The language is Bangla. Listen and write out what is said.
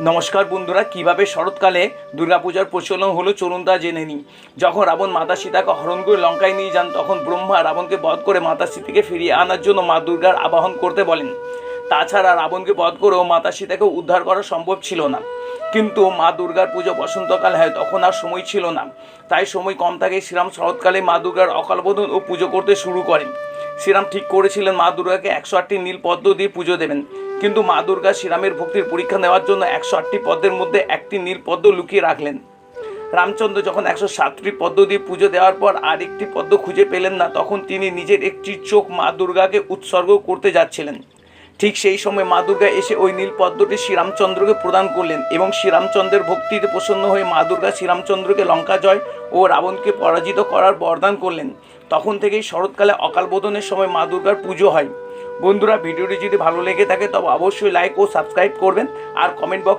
নমস্কার বন্ধুরা, কীভাবে শরৎকালে দুর্গাপূজার প্রচলন হলো চলুন তা জেনে নিই। যখন রাবণ মাতা সীতাকে হরণ করে লঙ্কায় নিয়ে যান, তখন ব্রহ্মা রাবণকে বধ করে মাতা সীতাকে ফিরিয়ে আনার জন্য মা দুর্গার আবাহন করতে বলেন। তাছাড়া রাবণকে বধ করেও মাতা সীতাকে উদ্ধার করা সম্ভব ছিল না। কিন্তু মা দুর্গার পুজো বসন্তকাল হয়, তখন আর সময় ছিল না। তাই সময় কম থাকে, শ্রীরাম শরৎকালে মা দুর্গার অকালবোধন ও পুজো করতে শুরু করেন। শ্রীরাম ঠিক করেছিলেন, মা দুর্গাকে একশো আটটি নীল পদ্ম দিয়ে পুজো দেবেন। কিন্তু মা দুর্গা শ্রীরামের ভক্তির পরীক্ষা নেওয়ার জন্য একশো আটটি পদ্মের মধ্যে একটি নীল পদ্ম লুকিয়ে রাখলেন। রামচন্দ্র যখন একশো সাতটি পদ্ম দিয়ে পুজো দেওয়ার পর আর একটি পদ্ম খুঁজে পেলেন না, তখন তিনি নিজের একটি চোখ মা দুর্গাকে উৎসর্গ করতে যাচ্ছিলেন। ঠিক সেই সময় মা দুর্গা এসে ওই নীল পদ্মটি শ্রীরামচন্দ্রকে প্রদান করলেন এবং শ্রীরামচন্দ্রের ভক্তিতে প্রসন্ন হয়ে মা দুর্গা শ্রীরামচন্দ্রকে লঙ্কা জয় ও রাবণকে পরাজিত করার বরদান করলেন। তখন থেকেই শরৎকালে অকালবোধনের সময় মা দুর্গার পুজো হয়। বন্ধুরা, ভিডিওটি যদি ভালো লেগে থাকে, তবে অবশ্যই লাইক ও সাবস্ক্রাইব করবেন। আর কমেন্ট বক্স